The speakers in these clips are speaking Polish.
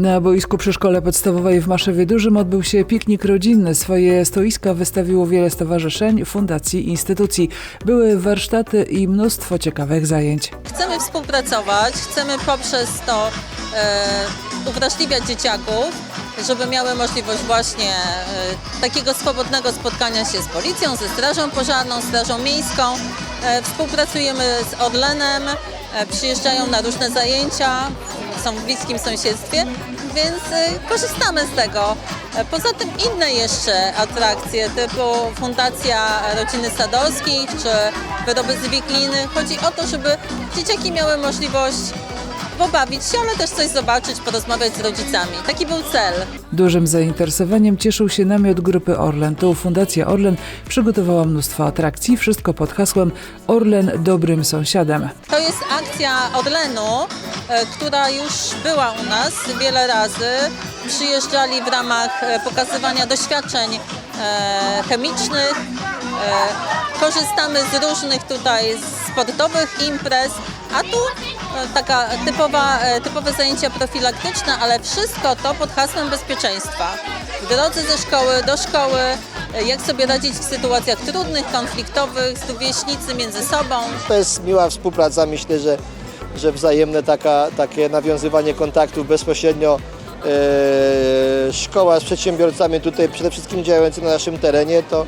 Na boisku przy szkole podstawowej w Maszewie Dużym odbył się piknik rodzinny. Swoje stoiska wystawiło wiele stowarzyszeń, fundacji, instytucji. Były warsztaty i mnóstwo ciekawych zajęć. Chcemy współpracować, chcemy poprzez to e, uwrażliwiać dzieciaków, żeby miały możliwość właśnie e, takiego swobodnego spotkania się z policją, ze strażą pożarną, strażą miejską. E, współpracujemy z Orlenem, e, przyjeżdżają na różne zajęcia, są w bliskim sąsiedztwie, więc e, korzystamy z tego. E, Poza tym inne jeszcze atrakcje typu Fundacja Rodziny Sadowskich czy wyroby z wikliny. Chodzi o to, żeby dzieciaki miały możliwość pobawić się, ale też coś zobaczyć, porozmawiać z rodzicami. Taki był cel. Dużym zainteresowaniem cieszył się namiot grupy Orlen. Tu Fundacja Orlen przygotowała mnóstwo atrakcji, wszystko pod hasłem Orlen dobrym sąsiadem. To jest akcja Orlenu, e, która już była u nas wiele razy. Przyjeżdżali w ramach e, pokazywania doświadczeń e, chemicznych. Korzystamy z różnych tutaj sportowych imprez, a tu taka typowa, e, typowe zajęcia profilaktyczne, ale wszystko to pod hasłem bezpieczeństwa. W drodze ze szkoły do szkoły, e, jak sobie radzić w sytuacjach trudnych, konfliktowych, z rówieśnicy między sobą. To jest miła współpraca, myślę, że, że wzajemne taka, takie nawiązywanie kontaktów bezpośrednio e, szkoła z przedsiębiorcami tutaj przede wszystkim działającymi na naszym terenie, to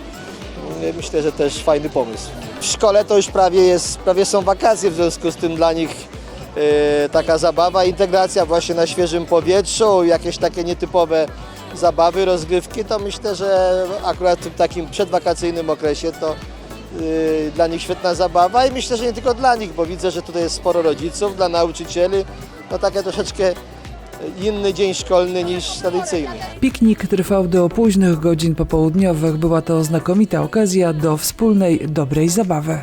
mm, myślę, że też fajny pomysł. W szkole to już prawie, jest, prawie są wakacje, w związku z tym dla nich e, taka zabawa, integracja właśnie na świeżym powietrzu, jakieś takie nietypowe zabawy, rozgrywki, to myślę, że akurat w takim przedwakacyjnym okresie to y, dla nich świetna zabawa i myślę, że nie tylko dla nich, bo widzę, że tutaj jest sporo rodziców, dla nauczycieli, no takie troszeczkę inny dzień szkolny niż tradycyjny. Piknik trwał do późnych godzin popołudniowych. Była to znakomita okazja do wspólnej, dobrej zabawy.